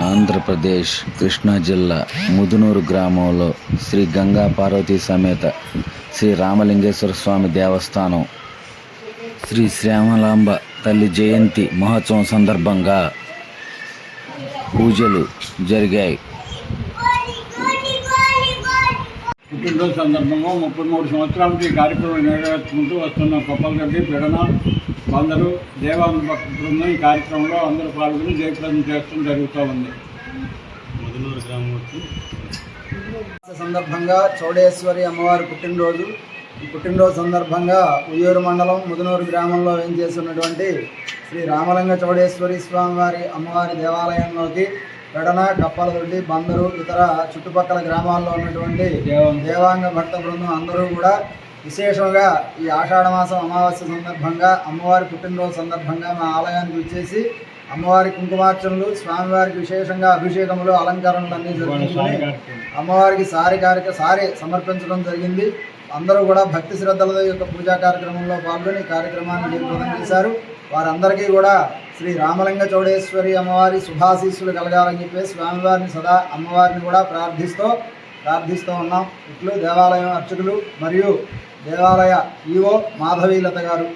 ఆంధ్రప్రదేశ్ కృష్ణా జిల్లా ముదునూరు గ్రామంలో శ్రీ గంగా పార్వతీ సమేత శ్రీ రామలింగేశ్వర స్వామి దేవస్థానం. శ్రీ శ్యామలాంబ తల్లి జయంతి మహోత్సవం సందర్భంగా పూజలు జరిగాయి. పుట్టినరోజు సందర్భంగా ముప్పై మూడు సంవత్సరాల నుంచి ఈ కార్యక్రమం నెరవేర్చుకుంటూ వస్తున్న కొప్పలగడ్డి పెడన అందరూ దేవాంగ భక్త బృందం ఈ కార్యక్రమంలో అందరూ పాల్గొని జయప్రదం చేయడం జరుగుతూ ఉంది. సందర్భంగా చౌడేశ్వరి అమ్మవారి పుట్టినరోజు. ఈ పుట్టినరోజు సందర్భంగా ఉయ్యూరు మండలం ముదునూరు గ్రామంలో వేంచేస్తున్నటువంటి శ్రీ రామలింగ చౌడేశ్వరి స్వామివారి అమ్మవారి దేవాలయంలోకి పెడన కప్పలదొడ్డి బందరు ఇతర చుట్టుపక్కల గ్రామాల్లో ఉన్నటువంటి దేవాంగ. భక్త బృందం అందరూ కూడా విశేషంగా ఈ ఆషాఢ మాసం అమావాస్య సందర్భంగా అమ్మవారి పుట్టినరోజు సందర్భంగా మా ఆలయానికి వచ్చేసి అమ్మవారి కుంకుమార్చనలు స్వామివారికి విశేషంగా అభిషేకములు అలంకరణలు అన్నీ జరుగుతున్నాయి. అమ్మవారికి సారి కార్యక్ర సారి సమర్పించడం జరిగింది. అందరూ కూడా భక్తి శ్రద్ధల యొక్క పూజా కార్యక్రమంలో పాల్గొని కార్యక్రమాన్ని నిర్వహణ చేశారు. వారందరికీ కూడా శ్రీ రామలింగ చౌడేశ్వరి అమ్మవారి శుభాశీస్సులు కలగాలని చెప్పి స్వామివారిని సదా అమ్మవారిని కూడా ప్రార్థిస్తూ ప్రార్థిస్తూ ఉన్నాం. ఇట్లు దేవాలయం అర్చకులు మరియు దేవాలయ ఈవో మాధవీలత గారు.